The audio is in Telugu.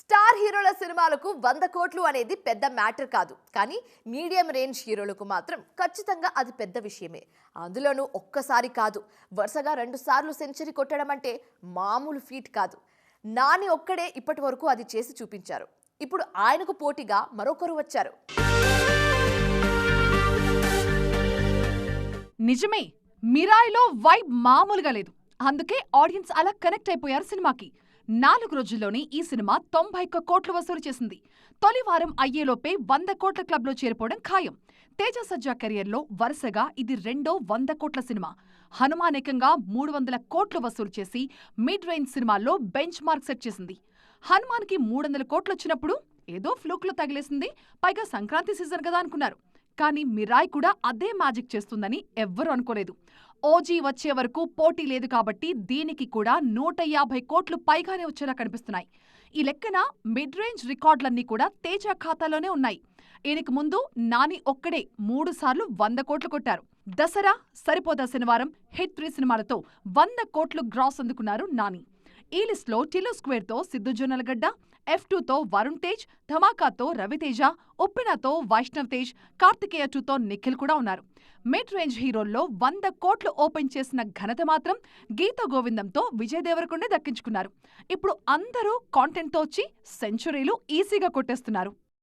స్టార్ హీరోల సినిమాలకు వంద కోట్లు అనేది పెద్ద మ్యాటర్ కాదు. కానీ మీడియం రేంజ్ హీరోలకు మాత్రం ఖచ్చితంగా అది పెద్ద విషయమే. అందులోనూ ఒక్కసారి కాదు వరుసగా రెండు సార్లు సెంచరీ కొట్టడం అంటే మామూలు ఫీట్ కాదు. నాని ఒక్కడే ఇప్పటి వరకు అది చేసి చూపించారు. ఇప్పుడు ఆయనకు పోటీగా మరొకరు వచ్చారు. నిజమే మిరాయిలో వైబ్ మామూలుగా లేదు. అందుకే ఆడియన్స్ అలా కనెక్ట్ అయిపోయారు సినిమాకి. నాలుగు రోజుల్లోనే ఈ సినిమా తొంభై ఒక్క కోట్లు వసూలు చేసింది. తొలి వారం అయ్యేలోపే వంద కోట్ల క్లబ్లో చేరిపోవడం ఖాయం. తేజ సజ్జా కెరియర్లో వరుసగా ఇది రెండో వంద కోట్ల సినిమా. హనుమానేకంగా మూడు వందల కోట్లు వసూలు చేసి మిడ్ రేంజ్ సినిమాల్లో బెంచ్ మార్క్ సెట్ చేసింది. హనుమాన్కి మూడు వందల కోట్లు వచ్చినప్పుడు ఏదో ఫ్లూక్లో తగిలేసింది. పైగా సంక్రాంతి సీజన్ కదా అనుకున్నారు. కానీ మిరాయ్ కూడా అదే మ్యాజిక్ చేస్తుందని ఎవ్వరూ అనుకోలేదు. ఓజీ వచ్చే వరకు పోటీ లేదు కాబట్టి దీనికి కూడా నూట యాభై కోట్లు పైగానే వచ్చేలా కనిపిస్తున్నాయి. ఈ లెక్కన మిడ్ రేంజ్ రికార్డులన్నీ కూడా తేజ ఖాతాలోనే ఉన్నాయి. ఈయనకు ముందు నాని ఒక్కడే మూడు సార్లు వంద కోట్లు కొట్టారు. దసరా సరిపోదా శనివారం హిట్ త్రీ సినిమాలతో వంద కోట్లు గ్రాస్ అందుకున్నారు నాని. ఈ లిస్ట్లో టిలో స్క్వేర్తో సిద్ధు జొన్నలగడ్డ ఎఫ్ టూతో వరుణ్ తేజ్ ధమాకాతో రవితేజ ఉప్పినతో వైష్ణవ్ తేజ్ కార్తికేయ టూతో నిఖిల్ కూడా ఉన్నారు. మిడ్ రేంజ్ హీరోల్లో వంద కోట్లు ఓపెన్ చేసిన ఘనత మాత్రం గీత గోవిందంతో విజయ్ దేవరకొండే దక్కించుకున్నారు. ఇప్పుడు అందరూ కాంటెంట్తో వచ్చి సెంచురీలు ఈజీగా కొట్టేస్తున్నారు.